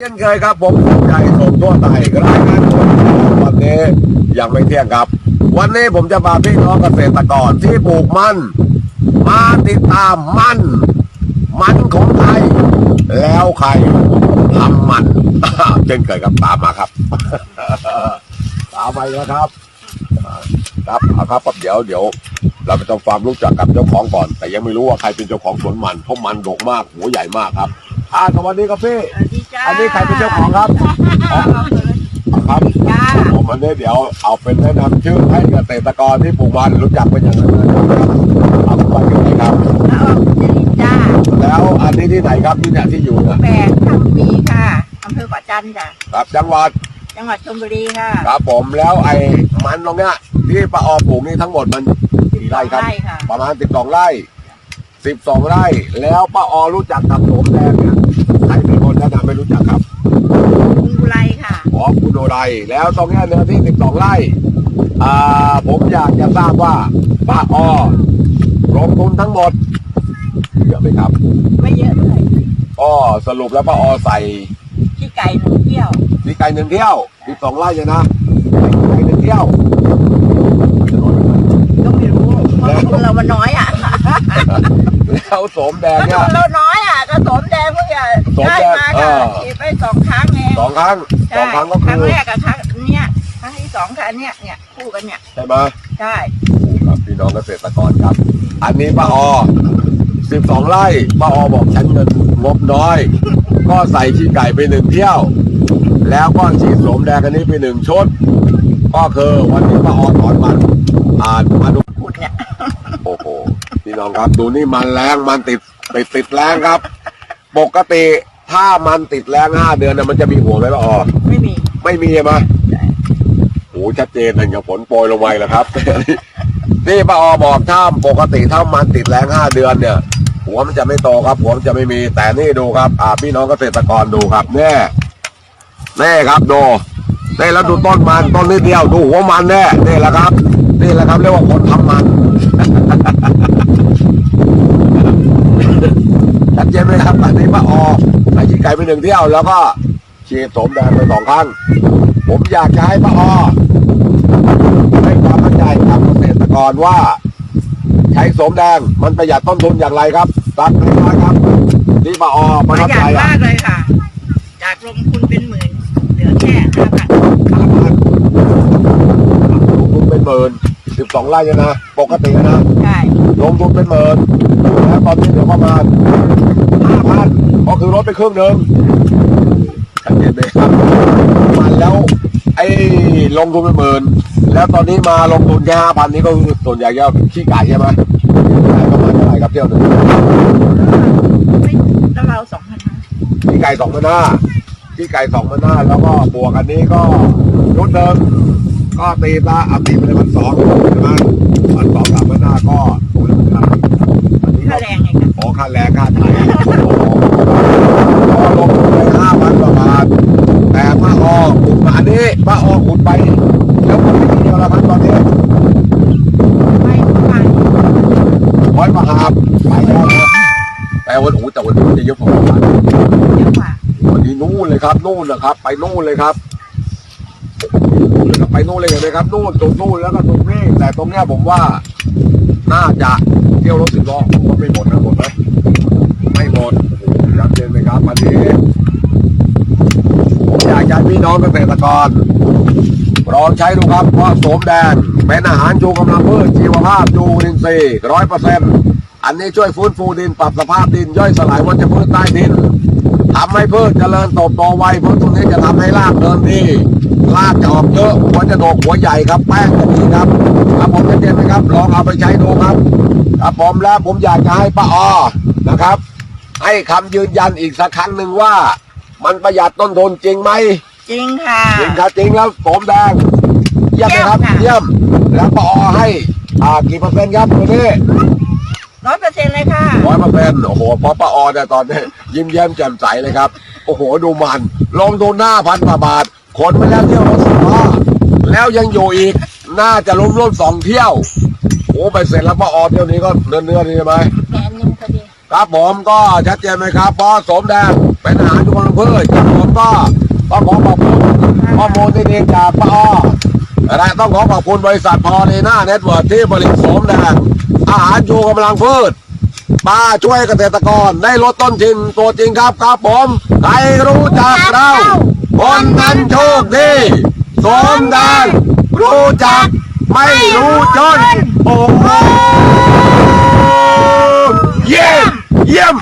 เช่นเคยครับผมใจสมทั่วไทยรายงานตัววันนี้ยังไม่เที่ยงครับ วันนี้ผมจะพาพี่น้องเกษตรกรที่ปลูกมัน มาติดตามมัน มันของไทย แล้วใครทำมันเช่นเคยครับตามมาครับตามไปนะครับ ครับครับครับเดี๋ยวเดี๋ยว เราไปทำความรู้จักกับเจ้าของก่อน แต่ยังไม่รู้ว่าใครเป็นเจ้าของสวนมันเพราะมันดกมากหัวใหญ่มากครับ อ่าสวัสดีครับพี่ สวัสดีจ้าอันนี้ใครเป็นเจ้าของครับ ครับจ้าผมอันนี้เดี๋ยวเอาเป็นแนะนำชื่อให้เกษตรกรที่ปลูกมันรู้จักเป็นอย่างไรนะครับเอาเป็นว่าอยู่ไหนครับ แล้วออกเจริญจ้าแล้วอันนี้ที่ไหนครับที่เนี่ยที่อยู่นะแปดทำปีค่ะอำเภอเกาะจันทร์จ้ะครับจังหวัดจังหวัดชลบุรีค่ะครับผมแล้วไอ้มันตรงเนี้ยที่ป้าออปลูกนี่ทั้งหมดมันกี่ไร่ครับไร่ค่ะประมาณสิบสองไร่ สิบสองไร่ แล้วป้าออรู้จักกับโสมแดงเนี่ยใครเป็นคนแนะนำไม่รู้จักครับคุณบุไรค่ะอ๋อคุณโดไรแล้วตรงเนี้ยเนื้อที่สิบสองไร่อ่าผมอยากจะทราบว่าป้าออลงทุนทั้งหมดเยอะไหมครับไม่เยอะเลยอ๋อสรุปแล้วป้าออใส่ที่ไก่หนึ่งเที่ยวที่ไก่หนึ่งเที่ยวสิบสองไร่เนี่ยนะไก่หนึ่งเที่ยว ก็ไม่รู้เพราะคนเรามันน้อยอะ แล้วโสมแดงก็เนี่ยคนเราน้อยอะก็สมแดงเพิ่งจะสมได้แดงมาเอค่ะอฉีดไปสองครั้งเองสองครั้งสองครั้งก็คคืรั้งอแรกกับครั้งเนี้ยครั้งที่สองครั้งเนี้ยเนี่ยคู่กันเนี่ยใช่ไหม ใช่ครับพี่น้องเกษตรกรครับ อันนี้ป้าออสิบสองไร่ป้าออบอกฉันเงินงบน้อย ก็ใส่ขี้ไก่ไปหนึ่งเที่ยว แล้วก็ฉีดโสมแดงอันนี้ไปหนึ่งชุด ก็คือวันนี้ป้าออถอนมันอ่านมาดู ขุดเนี่ย โอ้โหพี่ น้องครับ ดูนี่มันแรงมันติดติดติดแรงครับ ปกติถ้ามันติดแรงห้าเดือนน่ะมันจะมีหัวไหมป้าออไม่มี ไม่มีใช่ไหมโอ้ชัดเจนเลยอย่างฝนโปรยลงไปแล้วครับนี่ป้าออบอกถ้าปกติถ้ามันติดแรงห้าเดือนเนี่ย หัวมันจะไม่โตครับ หัวมันจะไม่มี แต่นี่ดูครับ อ่าพี่น้องเกษตรกรดูครับแน่แน่ครับดูนี่แล้วดูต้นมันต้นนิดเดียวดูหัวมันแน่นี่แหละครับ นี่แหละครับเรียกว่าคนทำมัน ชัดเจนไหมครับอันนี้ป้าออใส่ขี้ ไก่ไปหนึ่งเที่ยวแล้วก็ฉีดโสมแดงไปสองครั้ง ผมอยากจะให้ป้าออให้ความมั่นใจกับเกษตรกรว่า ใช้โสมแดงมันประหยัดต้นทุนอย่างไรครับตัดให้มาครับที่ป้าออปประระทับหยัใจดอะมากเลยค่ะ จากลงทุนเป็นหมื่นเหลือแค่ห้าพันห้าพันลงทุนเป็นหมื่นสิบสองไร่เนี่ยนะปกตินะใช่ลงทุนเป็นหมื่นแล้วตอนนี้เหลือประมาณห้าพัน ก็คือลดไปครึ่งหนึ่งชัดเจนไหมครับมันแล้วไอ้ลงทุนเป็นหมื่นแล้วตอนนี้มาลงทุนแค่ห้าพันนี้ก็คือส่วนใหญ่จะขี้ไก่ใช่ไหมขี้ไก่ประมาณเท่าไหร่ครับเที่ยวหนึ่งไม่แล้วเราสองพันห้าขี้ไก่สองพันห้าขี้ไก่สองพันห้าแล้วก็บวกอันนี้ก็ชุดเดิมก็ตีละอะตีไปเลยพันสองใช่ไหมพันสองสามพันห้าก็ตัวละพันอันนี้ค่าก็แรงไงคะขอค่าแรงค่าไถ่ายพอลงทุนไปห้าพันกว่าบาท แต่ป้าออขุด มาอันนี้ป้าออขุดไป แล้วขุดไปทีเดียวละครับตอนนี้ไม่ทุกวันร้อยประหาบไปแล้วนะแต่วันโอ้โหแต่วันนี้มันจะเยอะกว่าเมื่อวานเยอะกว่าวันนี้นู่นเลยครับนู่นนะครับ ไปนู่นเลยครับนู่นเลยครับไปนู่นเลยเห็นไหมครับนู่นตรงนู่นแล้วก็ตรงนี้แต่ตรงเนี้ยผมว่า น่าจะเที่ยวรถสิบล้อผมว่าไม่หมดนะหมดไหมไม่หมดชัดเจนไหมครับวันนี้ผมอยากจะให้ พี่น้องเกษตรกรลองใช้ดูครับเพราะโสมแดงเป็นอาหารชูกำลังพืชชีวภาพยูรินทรีย์ร้อยเปอร์เซ็นต์อันนี้ช่วยฟื้นฟูดินปรับสภาพดินย่อยสลายวัชพืชใต้ดินทำให้พืชเจริญเติบโตไวเพราะตรงนี้จะทำให้รากเดินดีรากจะออกเยอะหัวจะโดกหัวใหญ่ครับแป้งจะดีครับครับผมชัดเจนไหมครับ ลองเอาไปใช้ดูครับครับผมแล้วผมอยากจะให้ป้าออนะครับ ให้คำยืนยันอีกสักครั้งหนึ่งว่า มันประหยัดต้นทุนจริงไหม จริงค่ะ จริงครับจริงแล้วโสมแดงเยี่ยมไหมครับเยี่ยมค่ะเยี่ยมแล้วป้าออให้ อ่ากี่เปอร์เซ็นต์ครับตัวนี้ร้อยเปอร์เซ็นต์เลยค่ะร้อยเปอร์เซ็นต์โอ้โหเพราะป้าออเนี่ยตอนนี้ยิ้มแย้มแจ่มใสเลยครับ โอ้โหดูมัน ลงทุนหน้าพันกว่าบาทขนไปแล้วเที่ยวรถสิบล้อแล้วยังอยู่อีก น่าจะล้มร่วมสองเที่ยวโอ้ไปเสร็จแล้วป้าออเที่ยวนี้ก็เนื้อเนื้อๆดีใช่ไหมแผนหนึ่งพอดีครับผมก็ชัดเจนไหมครับเพราะสมแดงเป็นอาหารชุมชนพืชครับผมก็ ต้องขอขอบคุณข้อมูลที่ดีจากป้าอ้อและต้องขอขอบคุณบริษัทพอลีน่าเน็ตเวิร์ที่ผลิตสมแดงอาหารชูกำลังพืชมาช่วยเกษตรกรได้ลดต้นทุนตัวจริงครับครับผม ใครรู้จักเราคนนั้นโชคดีสมแดงรู้จักไม่รู้จน โอ้โหเยี่ยมเยี่ยม